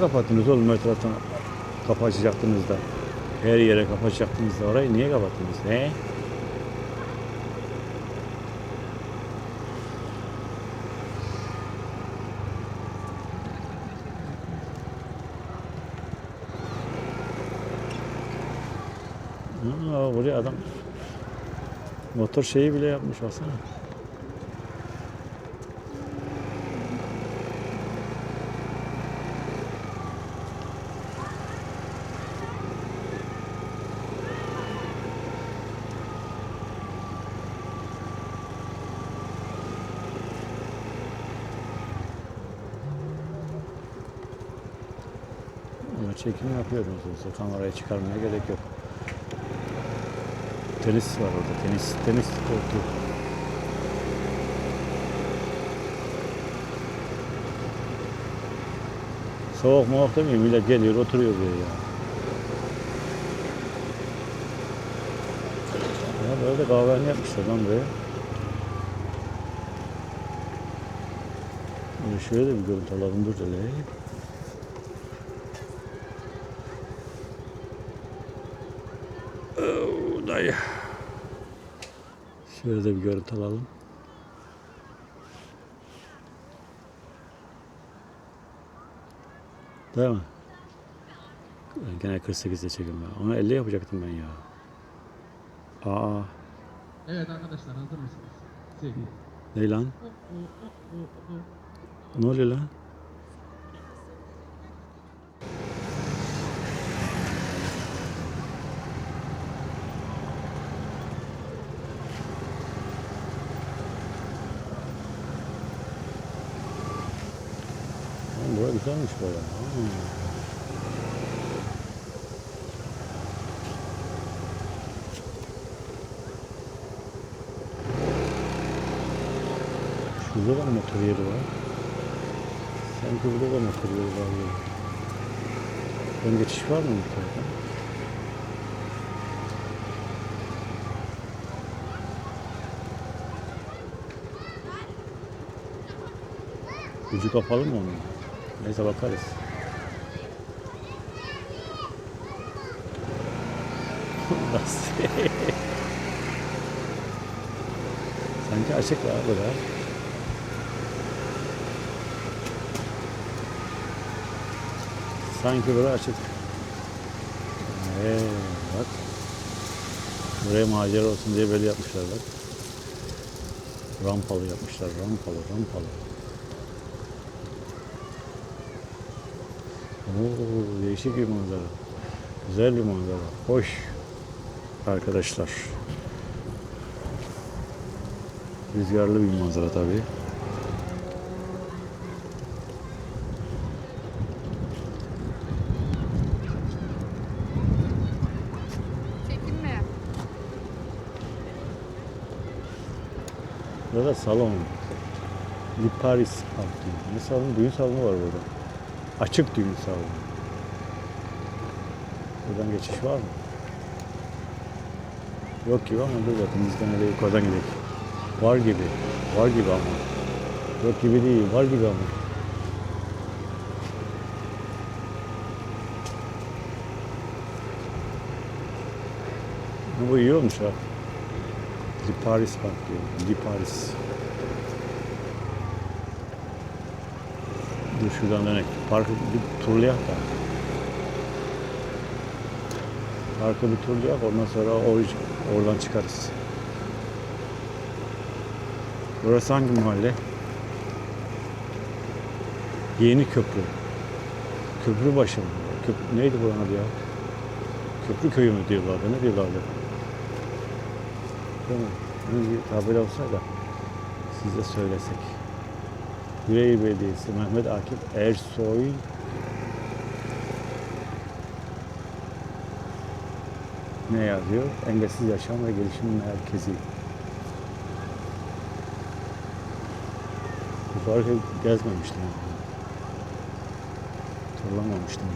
Niye kapattınız oğlum her taraftan kapı açacaktınız da? Her yere kapı açacaktınız da orayı niye kapattınız? He? Aa, buraya adam motor şeyi bile yapmış baksana. Çekim yapıyoruz olsa kamerayı çıkarmaya gerek yok. Tenis var orada. Tenis, tenis kortu. Soğuk muğuk demeyeyim. Millet geliyor oturuyor buraya ya. Ya böyle kahvehane yapmışlar lan buraya. Böyle şöyle bir görüntü alalım dur hele. Dayı. Şöyle de bir görüntü alalım. Değil mi? Gene 48'de çekim ben. Onu 50 yapacaktım ben ya. Aa, Evet arkadaşlar hazır mısınız? Sevgili. ne lan? Ne oluyor lan? Oğlum Burası güzelmiş. Ha. Şurada da motor yeri var. Sanki burada da motor yeri var. Ön geçiş var mı tarafa? Ucu kapalı mı onun? Neyse bakarız. Sanki açık var burada. Sanki burada açık. Ee, bak. Buraya macera olsun diye böyle yapmışlar bak. Rampalı yapmışlar. Rampalı, rampalı. Oo, değişik bir manzara. Güzel bir manzara. Hoş. Arkadaşlar. Rüzgarlı bir manzara tabii. Burada salon. Liparis Park diyor. Ne salonu? Düğün salonu var burada. Açık düğün salonu. Buradan geçiş var mı? Yok gibi ama dur bakın biz gene de yukarıdan gidelim. Var gibi. Var gibi ama. Yok gibi değil. Var gibi ama. Bu iyi olmuş ha. Liparis Park diyor. Liparis. Dur şuradan dönek. Parkı bir turlayak da. Parkı bir turlayak ondan sonra or- oradan çıkarız. Burası hangi mahalle? Yeni köprü. Köprü başı mı? Köprü, neydi buranın adı ya? Köprü köyü mü diyorlardı? Ne diyorlardı? Değil mi? Bunun bir tabela olsa da size söylesek. Yüreğir Belediyesi Mehmet Akif Ersoy ne yazıyor? Engelsiz Yaşam ve Gelişim Merkezi. Bu parkı gezmemiştim. Turlamamıştım.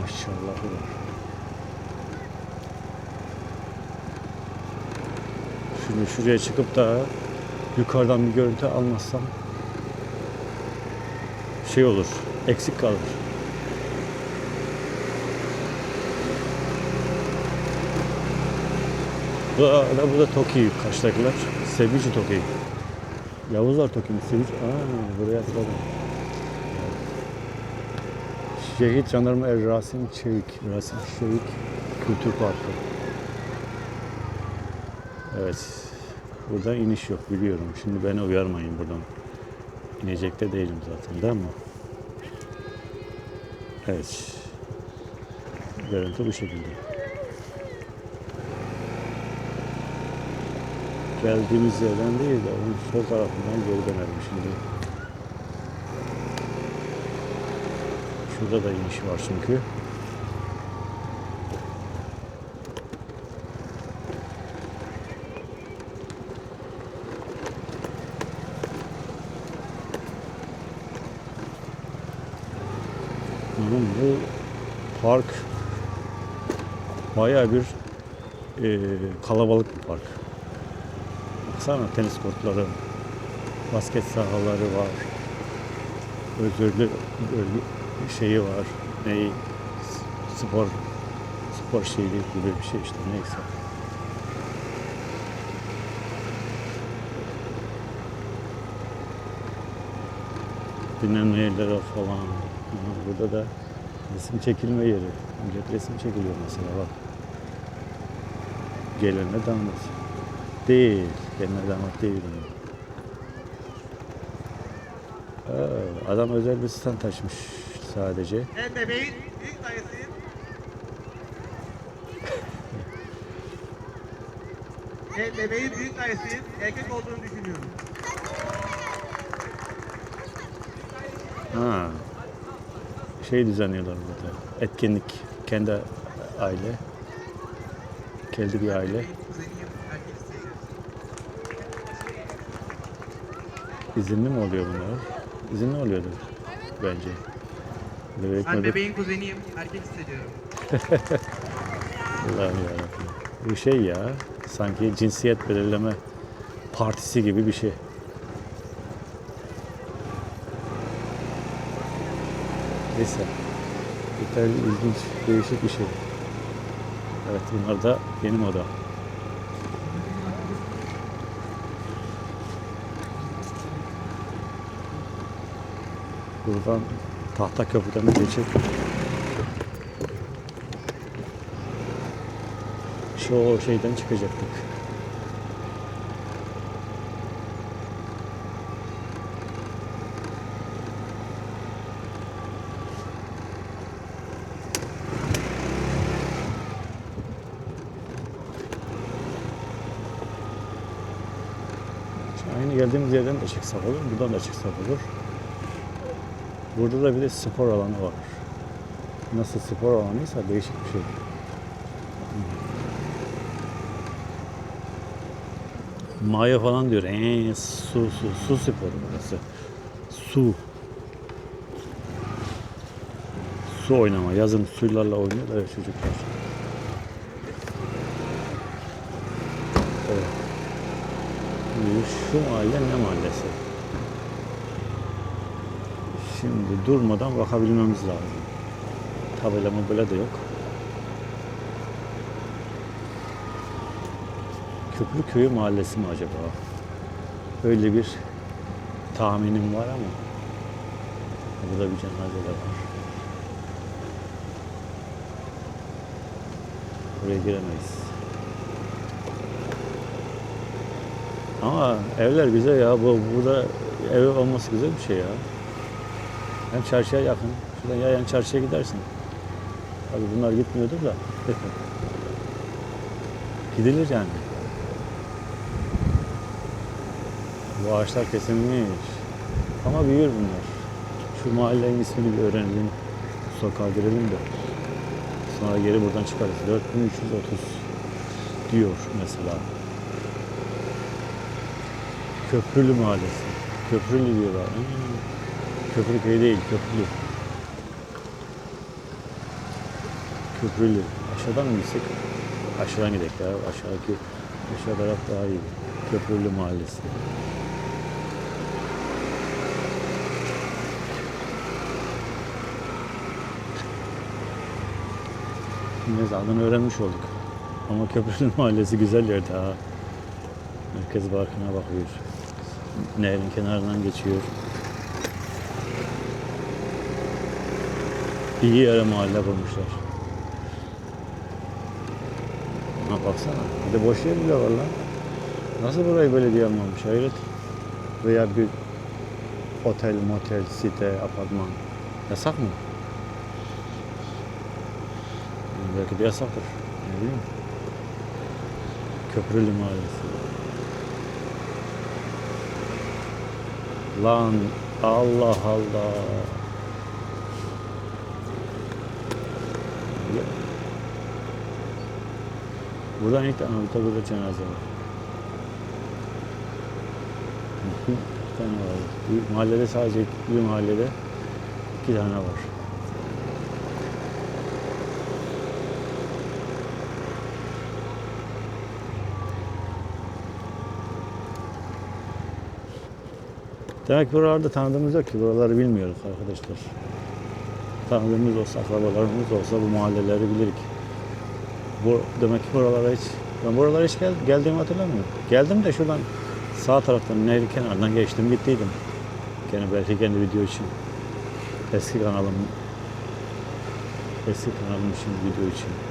Maşallah var. Şimdi şuraya çıkıp da yukarıdan bir görüntü almazsam şey olur. eksik kalır. Bu arada bu da Toki Kaş'takiler. Sevici Toki. Yavuzlar Toki mi? Sevici. Aa, buraya atladım. Şehit Jandarma Er Rasim Çevik. Rasim Çevik Kültür Parkı. Evet. Buradan iniş yok biliyorum. Şimdi beni uyarmayın buradan. İnecek de değilim zaten değil mi? Evet. Görüntü bu şekilde. Geldiğimiz yerden değil de onun sol tarafından geri dönelim şimdi. Şurada da iniş var çünkü. Oğlum bu park bayağı bir e, kalabalık bir park. Baksana tenis kortları, basket sahaları var. Özürlü şeyi var. Neyi? Spor spor şeyi gibi bir şey işte neyse. Dinlenme yerleri falan. Burada da resim çekilme yeri. Millet resim çekiliyor mesela bak. Gelenle damat. Değil. Gelenle damat değil. Aa, adam özel bir stand açmış sadece. Evet bebeğin büyük dayısıyım. Evet bebeğin büyük dayısıyım. Erkek olduğunu düşünüyorum. Ha. Şey düzenliyorlar burada. Etkinlik. Kendi aile. Kendi bir aile. İzinli mi oluyor bunlar? İzinli oluyordur. Bence. Bebek Ben bebeğin kuzeniyim. Erkek hissediyorum. Allah'ım yarabbim. Bu şey ya. Sanki cinsiyet belirleme partisi gibi bir şey. Neyse. Yeterli ilginç, değişik bir şey. Evet bunlar da yeni moda. Buradan tahta köprüden geçip şu şeyden çıkacaktık. Şimdi Aynı çıksak olur, buradan da çıksak olur. Burada da bir de spor alanı var. Nasıl spor alanıysa değişik bir şey. Maya falan diyor. Eee su su su sporu burası. Su. Su oynama. Yazın suylarla oynuyorlar ya çocuklar. Evet. Şimdi Şu mahalle ne mahallesi? Şimdi durmadan bakabilmemiz lazım. Tabela mabela da yok. Köprü Köyü Mahallesi mi acaba? Öyle bir tahminim var ama burada bir cenaze de var. Buraya giremeyiz. Ama evler güzel ya. Bu burada ev olması güzel bir şey ya. Hem çarşıya yakın. Şuradan yayan çarşıya gidersin. Tabii bunlar gitmiyordur da. Gidilir yani. Bu ağaçlar kesilmiş. Ama büyür bunlar. Şu mahallenin ismini bir öğrenelim. Sokağa girelim de. Sonra geri buradan çıkarız. 4330 diyor mesela. Köprülü Mahallesi. Köprülü diyorlar. Hmm. Köprüköy değil, Köprülü. Köprülü. Aşağıdan mı gitsek? Aşağıdan gidelim ya. Aşağıdaki aşağı taraf daha iyi. Köprülü Mahallesi. Neyse adını öğrenmiş olduk. Ama Köprülü Mahallesi güzel yerde ha. Herkes barkına bakıyor. Nehrin kenarından geçiyor. İyi yere mahalle kurmuşlar. Ha baksana. Bir de boş yer bile var lan. Nasıl burayı belediye almamış hayret. Veya bir otel, motel, site, apartman. Yasak mı? Belki de yasaktır. Ne bileyim. Köprülü Mahallesi. Lan Allah Allah. Buradan ilk tane burada cenaze var. Bir tane var. Bir mahallede sadece bir mahallede iki tane var. Demek ki buralarda tanıdığımız yok ki. Buraları bilmiyoruz arkadaşlar. Tanıdığımız olsa, akrabalarımız olsa bu mahalleleri bilirik. Bu, demek ki buralara hiç... Ben buralara hiç gel, geldiğimi hatırlamıyorum. Geldim de şuradan sağ taraftan nehir kenarından geçtim gittiydim. Gene belki kendi video için. Eski kanalım. Eski kanalım için video için.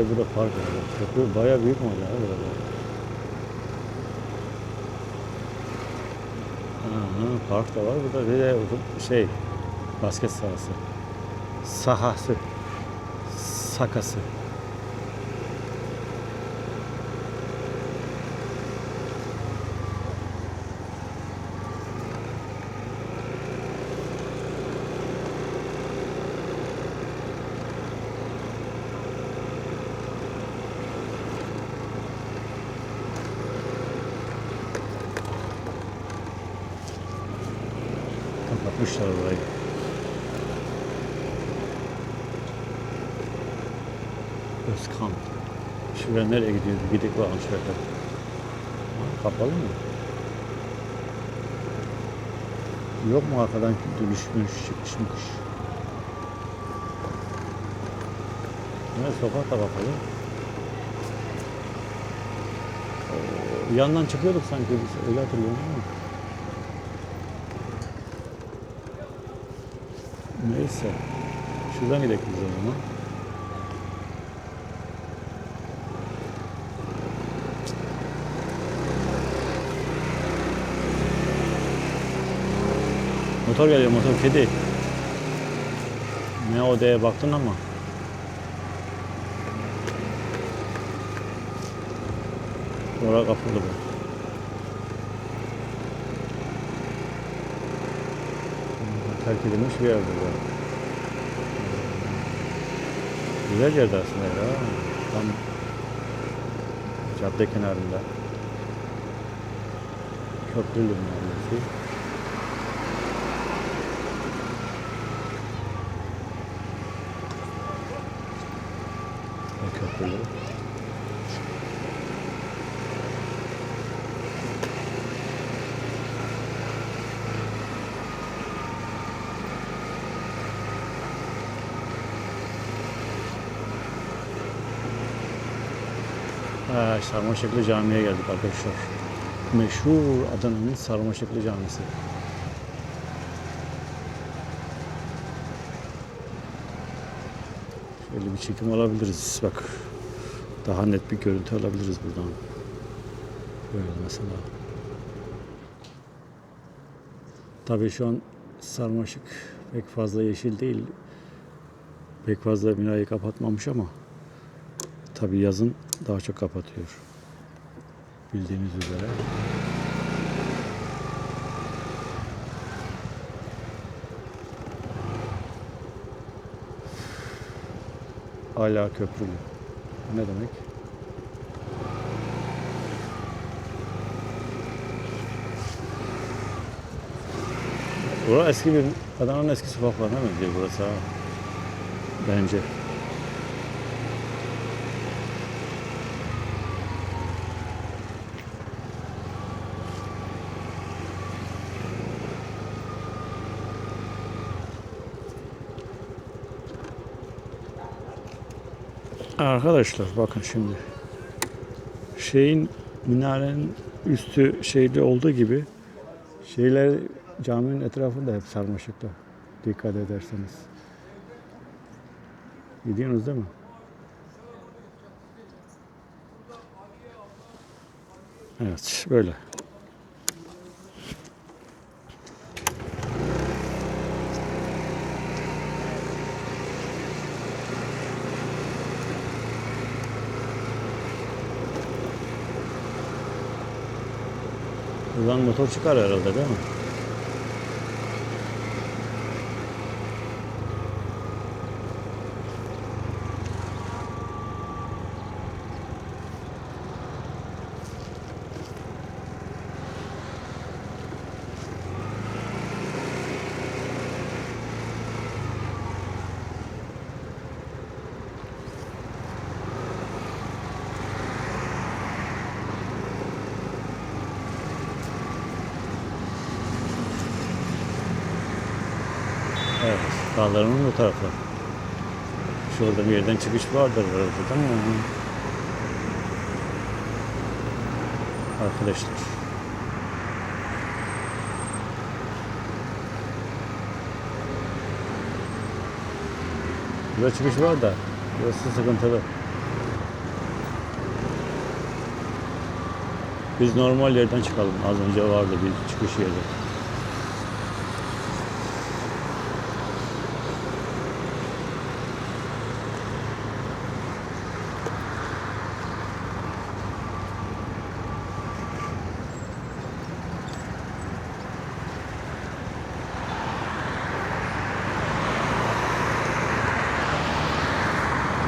De burada park var. Köprü bayağı büyük mü ya burada? Aha, park da var. Burada bir de şey basket sahası. Sahası. Sakası. Gidik bakalım Kapalı mı? Yok mu arkadan düşmüş, çıkmış? Ne sokak da kapalı. Oo, yandan çıkıyorduk sanki biz. Öyle hatırlıyorum ama. Neyse. Şuradan gidelim o zaman. Motor geliyor motor kedi. Ne o diye baktın ama. Oraya kapalı bu. terk edilmiş bir yer burada. Güzel yerde aslında ya. Tam cadde kenarında. Köprülü mahallesi. Köprülü. Ha, Sarmaşıklı Camii'ye geldik arkadaşlar. Meşhur Adana'nın Sarmaşıklı Camisi. Şöyle bir çekim alabiliriz. Bak daha net bir görüntü alabiliriz buradan. Böyle mesela. Tabii şu an sarmaşık pek fazla yeşil değil. Pek fazla binayı kapatmamış ama tabii yazın daha çok kapatıyor. Bildiğiniz üzere. Hala köprülü. Ne demek? Burası eski bir Adana'nın eski sokaklarına benziyor burası ha. Bence. Arkadaşlar bakın şimdi. Şeyin minarenin üstü şeyde olduğu gibi şeyler caminin etrafında hep sarmaşıkta. Dikkat ederseniz. Gidiyorsunuz değil mi? Evet böyle. Buradan motor çıkar herhalde değil mi? Evet, dağların bu tarafta. Şurada bir yerden çıkış vardır herhalde değil mi? Arkadaşlar. Burada çıkış var da burası sıkıntılı. Biz normal yerden çıkalım. Az önce vardı bir çıkış yeri.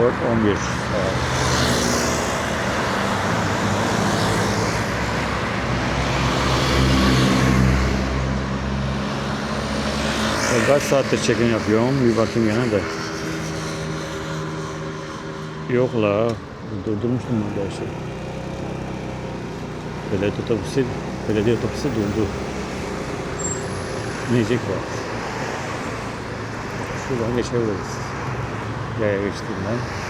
Dört on bir. Kaç saattir çekim yapıyorum? Bir bakayım gene de. Yok la. Durdurmuştum ben her şeyi. Belediye otobüsü, belediye otobüsü durdu. İnecek var. Şuradan geçebiliriz. Yaya geçtiğinden.